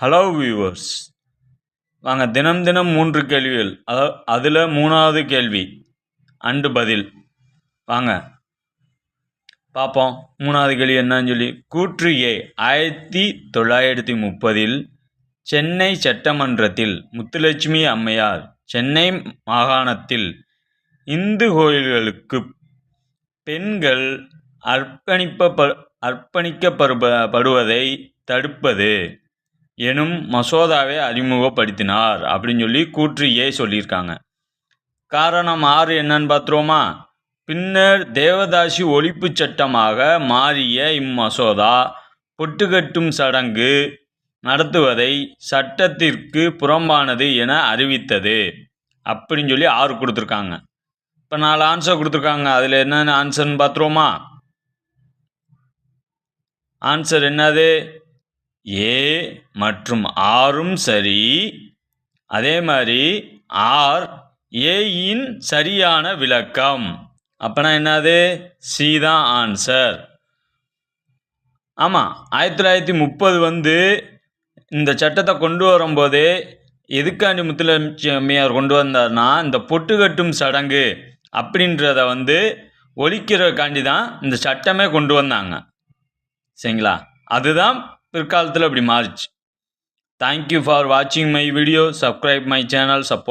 Hello viewers வாங்க தினம் தினம் மூன்று கேள்விகள். அத அதில் மூணாவது கேள்வி. அண்டு பதில். வாங்க. பார்ப்போம் மூணாவது கேள்வி என்னன்னு சொல்லி. கூற்று ஏ ஆயிரத்தி தொள்ளாயிரத்தி முப்பதில் சென்னை சட்டமன்றத்தில் முத்துலட்சுமி அம்மையார் சென்னை மாகாணத்தில் இந்து கோயில்களுக்கு பெண்கள் அர்ப்பணிப்ப அர்ப்பணிக்கப்படுவதை தடுப்பது. எனும் மசோதாவை அறிமுகப்படுத்தினார் அப்படின்னு சொல்லி கூற்று ஏ சொல்லியிருக்காங்க. காரணம் ஆறு என்னன்னு பார்த்துருவோமா? பின்னர் தேவதாசி ஒழிப்பு சட்டமாக மாறிய இம்மசோதா பொட்டுக்கட்டும் சடங்கு நடத்துவதை சட்டத்திற்கு புறம்பானது என அறிவித்தது அப்படின்னு சொல்லி ஆறு கொடுத்துருக்காங்க. இப்போ நாலு ஆன்சர் கொடுத்துருக்காங்க. அதில் என்னென்ன ஆன்சர்னு பார்த்துருவோமா? ஆன்சர் என்னது? ஏ மற்றும் ஆரும் சரி. அதே மாதிரி ஆர் ஏயின் சரியான விளக்கம். அப்போனா என்னது? சி தான் ஆன்சர். ஆமாம் ஆயிரத்தி தொள்ளாயிரத்தி முப்பது வந்து இந்த சட்டத்தை கொண்டு வரும்போது எதுக்காண்டி முத்துலட்சுமி கொண்டு வந்தார்னா இந்த பொட்டு கட்டும் சடங்கு அப்படின்றத வந்து ஒழிக்கிறதுக்காண்டி தான் இந்த சட்டமே கொண்டு வந்தாங்க. சரிங்களா? அதுதான் பிற்காலத்தில் அப்படி மாறிச்சு. தேங்க்யூ ஃபார் வாட்சிங் my video subscribe my channel support